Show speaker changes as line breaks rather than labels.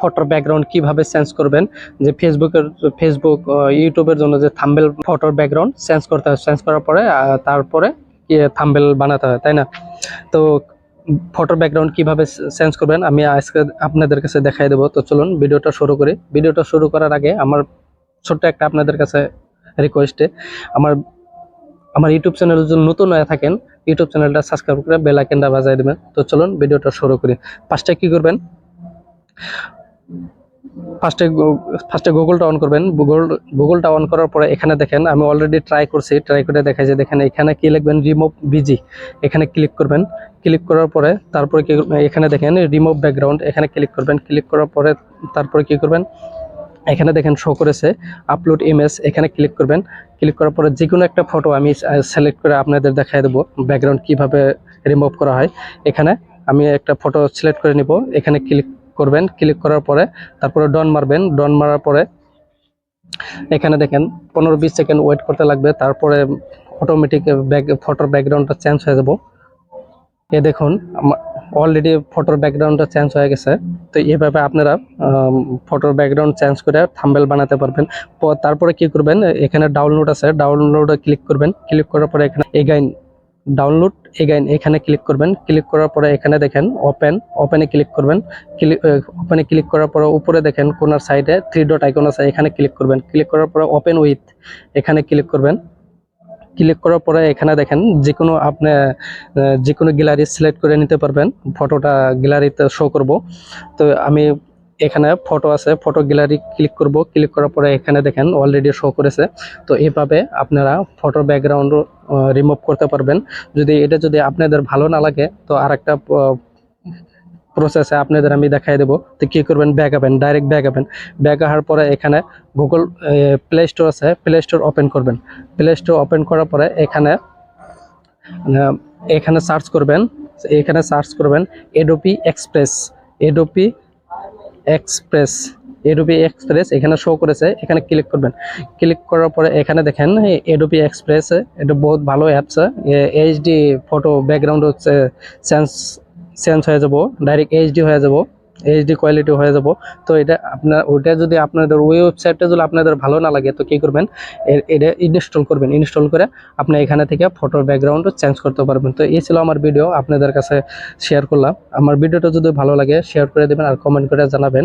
ফটোর ব্যাকগ্রাউন্ড কীভাবে চেঞ্জ করবেন? যে ফেসবুকের ফেসবুক ইউটিউবের জন্য যে থাম্বেল ফটোর ব্যাকগ্রাউন্ড চেঞ্জ করতে হয়। চেঞ্জ করার পরে তারপরে থাম্বেল বানাতে হয়, তাই না? তো ফটোর ব্যাকগ্রাউন্ড কীভাবে চেঞ্জ করবেন? আমি আজকে আপনাদের কাছে দেখাই দেবো। তো চলুন ভিডিওটা শুরু করি। ভিডিওটা শুরু করার আগে আমার ছোট্ট একটা আপনাদের কাছে রিকোয়েস্টে আমার আমার ইউটিউব চ্যানেল যদি নতুন হয়ে থাকেন ইউটিউব চ্যানেলটা সাবস্ক্রাইব করে বেল আইকনটা বাজায় দেবেন। তো চলুন ভিডিওটা শুরু করি। ফার্স্টে কি করবেন? ফার্স্টে ফার্স্টে গুগলটা অন করবেন। গুগল গুগলটা অন করার পরে এখানে দেখেন, আমি অলরেডি ট্রাই করছি। ট্রাই করে দেখা যায় দেখেন, এখানে কি লিখবেন? রিমুভ বিজি এখানে ক্লিক করবেন। ক্লিক করার পরে তারপরে কি এখানে দেখেন রিমুভ ব্যাকগ্রাউন্ড এখানে ক্লিক করবেন। ক্লিক করার পরে তারপরে কি করবেন? এখানে দেখেন শো করেছে আপলোড ইমেজ এখানে ক্লিক করবেন। ক্লিক করার পরে যে কোনো একটা ফটো আমি সিলেক্ট করে আপনাদের দেখাই দেবো ব্যাকগ্রাউন্ড কীভাবে রিমুভ করা হয়। এখানে আমি একটা ফটো সিলেক্ট করে নিব। এখানে ক্লিক করবেন ক্লিক করার পরে তারপরে ডন মারবেন ডন মারার পরে এখানে দেখেন পনেরো বিশ সেকেন্ড ওয়েট করতে লাগবে, তারপরে অটোমেটিক ব্যাক ফটোর ব্যাকগ্রাউন্ডটা চেঞ্জ হয়ে যাব। এ দেখুন অলরেডি ফটোর ব্যাকগ্রাউন্ডটা চেঞ্জ হয়ে গেছে। তো এইভাবে আপনারা ফটোর ব্যাকগ্রাউন্ড চেঞ্জ করে থাম্বেল বানাতে পারবেন। তারপরে কি করবেন, এখানে ডাউনলোড আছে ডাউনলোডে ক্লিক করবেন। ক্লিক করার পরে এখানে এগাইন ডাউনলোড, এগাইন, এখানে ক্লিক করবেন। ক্লিক করার পরে এখানে দেখেন ওপেন ওপেনে ক্লিক করবেন। ক্লিক ওপেনে ক্লিক করার পরে উপরে দেখেন কোনার সাইডে থ্রি ডট আইকন আছে, এখানে ক্লিক করবেন। ক্লিক করার পরে ওপেন উইথ এখানে ক্লিক করবেন। ক্লিক করার পরে এখানে দেখেন যে কোনো আপনি যে কোনো গ্যালারি সিলেক্ট করে নিতে পারবেন। ফটোটা গ্যালারিতে শো করব। তো আমি এখানে ফটো আছে ফটো গ্যালারি ক্লিক করব ক্লিক করার পরে এখানে দেখেন অলরেডি শো করেছে। তো এইভাবে আপনারা ফটো ব্যাকগ্রাউন্ড রিমুভ করতে পারবেন। যদি এটা যদি আপনাদের ভালো না লাগে, তো আরেকটা প্রসেসে আপনাদের আমি দেখাই দেবো। তো কী করবেন? ব্যাক আবেন ডাইরেক্ট ব্যাক আবেন ব্যাক আসার পরে এখানে গুগল প্লে স্টোর আছে প্লে স্টোর ওপেন করবেন। প্লে স্টোর ওপেন করার পরে এখানে এখানে সার্চ করবেন। এখানে সার্চ করবেন Adobe express Adobe express Adobe express এখানে শো করেছে, এখানে ক্লিক করবেন। ক্লিক করার পরে এখানে দেখেন এডোপি এক্সপ্রেস এটা বহুত ভালো অ্যাপস এইচডি ফটো ব্যাকগ্রাউন্ড হচ্ছে চেঞ্জ চেঞ্জ হয়ে যাব ডাইরেক্ট এইচডি হয়ে যাব। এইচডি কোয়ালিটি হয়ে যাব। তো এটা আপনার, ওইটা যদি আপনাদের ওই ওয়েবসাইটটা যদি আপনাদের ভালো না লাগে, তো কী করবেন? এটা ইনস্টল করবেন। ইনস্টল করে আপনি এখানে থেকে ফটোর ব্যাকগ্রাউন্ড চেঞ্জ করতে পারবেন। তো এই ছিল আমার ভিডিও আপনাদের কাছে শেয়ার করলাম। আমার ভিডিওটা যদি ভালো লাগে শেয়ার করে দেবেন আর কমেন্ট করে জানাবেন।